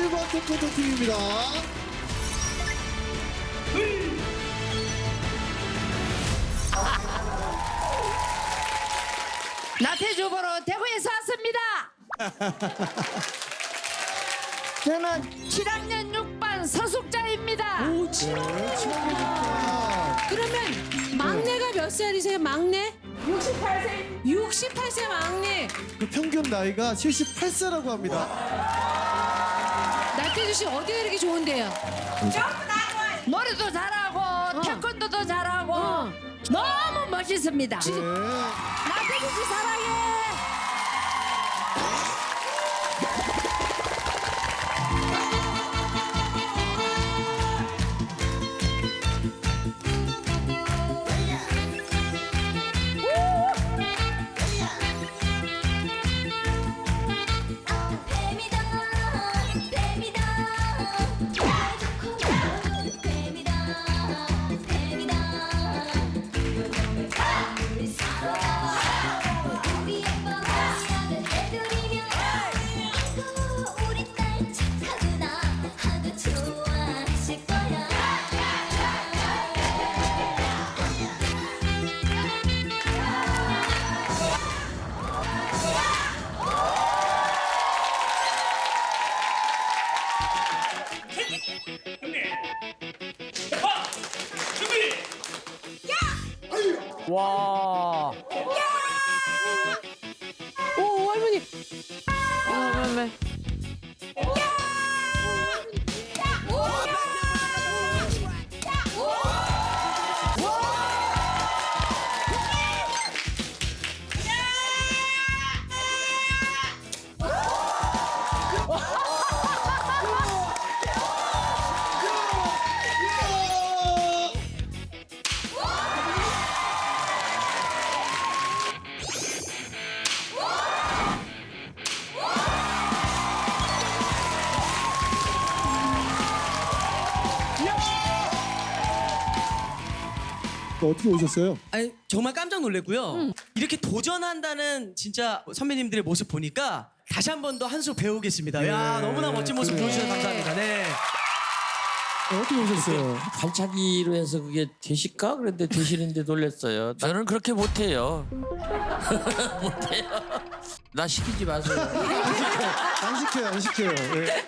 포토팀입니다. 나태주 보러 대구에서 왔습니다. 저는 7학년 6반 서숙자입니다. 오, 치- 네, 치아입니다. 그러면 막내가 몇 살이세요? 막내? 68세. 68세 막내. 그 평균 나이가 78세라고 합니다. 나태주 씨 어디가 이렇게 좋은데요? 노래도 잘하고 태권도도 잘하고 어. 너무 멋있습니다. 네. 나태 와. 오, 할머니. 또 어떻게 오셨어요? 아니 정말 깜짝 놀랐고요. 이렇게 도전한다는 진짜 선배님들의 모습 보니까 다시 한 번 더 한 수 배우겠습니다. 야 네, 너무나 멋진 모습 그래요. 보여주셔서 감사합니다. 네. 어, 어떻게 오셨어요? 발차기로 해서 그게 되실까? 그런데 되시는데 놀랐어요. 저는 그렇게 못해요. 못해요. 나 시키지 마세요. 안 시켜요, 안 시켜요. 예.